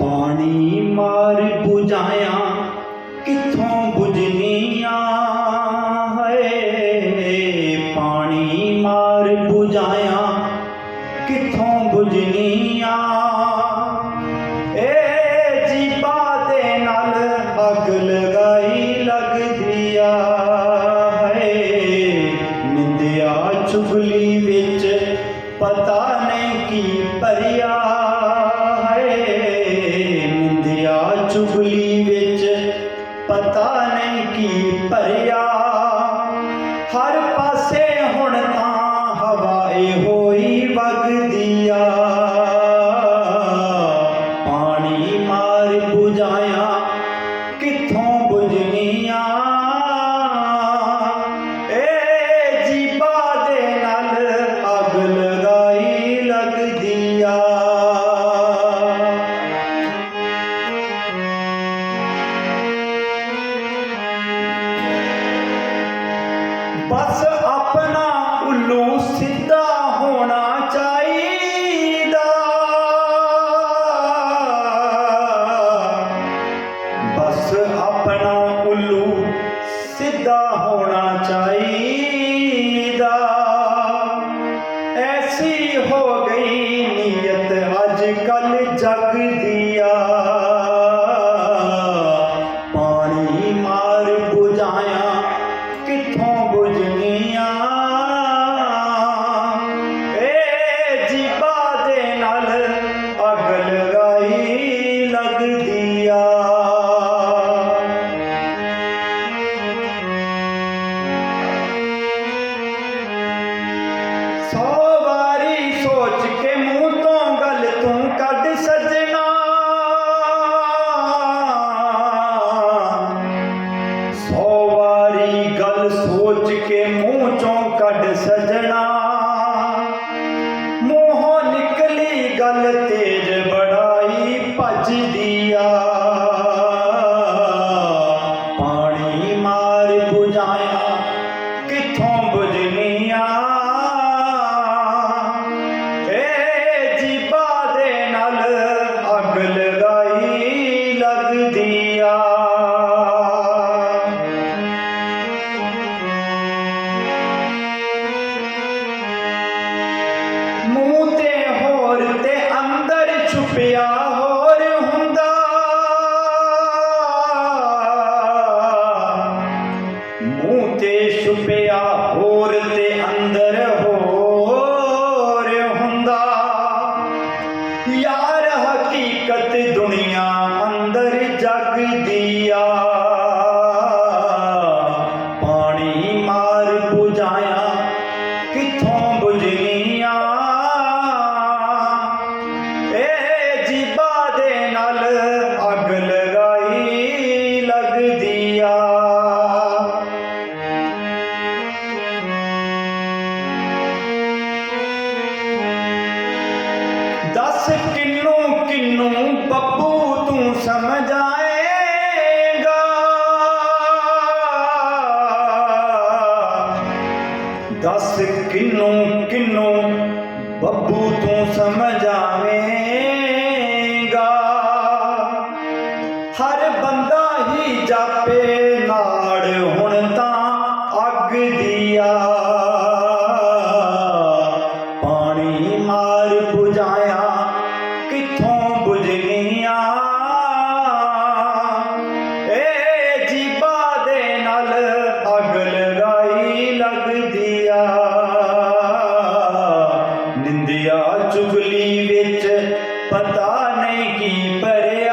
ਪਾਣੀ ਮਾਰ 부ਜਾਇਆ ਕਿੱਥੋਂ 부ਜਨੀਆਂ ਹਏ ਪਾਣੀ ਮਾਰ 부ਜਾਇਆ ਕਿੱਥੋਂ 부ਜਨੀਆਂ ਏ ਜੀਬਾ ਦੇ ਨਾਲ ਅੱਗ ਲਗਾਈ ਲੱਗਦੀ ਆ ਹਏ ਨਿੰਦਿਆ ਚੁਗਲੀ ਚੁਗਲੀ ਵਿੱਚ ਪਤਾ ਨਹੀਂ ਕੀ ਭਰਿਆ। ਹਰ ਪਾਸੇ ਹੁਣ ਤਾਂ ਹਵਾ ਏ ਹੋਈ ਵਗਦੀ ਆ ਪਾਣੀ ਮਾਰ 부ਝਾਇਆ ਕਿੱਥੋਂ 부ਝਨੀਆਂ ਏ ਜੀਬਾ ਦੇ ਨਾਲ ਅੱਗ ਲਗਾਈ ਲੱਗਦੀ ਆ ਬਸ ਆਪਣਾ ਉੱਲੂ ਸਿੱਧਾ ਹੋਣਾ ਚਾਹੀਦਾ। ਬਸ ਆਪਣਾ ਉੱਲੂ ਸਿੱਧਾ ਹੋਣਾ ਚਾਹੀਦਾ। ਐਸੀ ਹੋ ਗਈ ਨੀਅਤ ਅੱਜ ਕੱਲ ਜਗ ਦੀਆ। ਪਾਣੀ ਅੰਦਰ ਛੁਪਿਆ ਹੋਰ ਹੁੰਦਾ। ਮੂੰਹ ਤੇ ਛੁਪਿਆ ਹੋਰ ਤੇ ਅੰਦਰ ਹੋਰ ਹੁੰਦਾ। ਯਾਰ ਹਕੀਕਤ ਦੁਨੀਆ ਅੰਦਰ ਜਗਦੀ ਆ। ਕਿੰਨੂੰ ਕਿੰਨੂੰ ਬੱਬੂ ਤੂੰ ਸਮਝਾਏਗਾ? ਦੱਸ ਕਿੰਨੂੰ ਕਿੰਨੂੰ ਬੱਬੂ ਤੂੰ ਸਮਝਾਵੇਂਗਾ? ਹਰ ਬੰਦਾ ਹੀ ਜਾਪੇ ਵਿੱਚ ਪਤਾ ਨਹੀਂ ਕੀ ਪਰੇ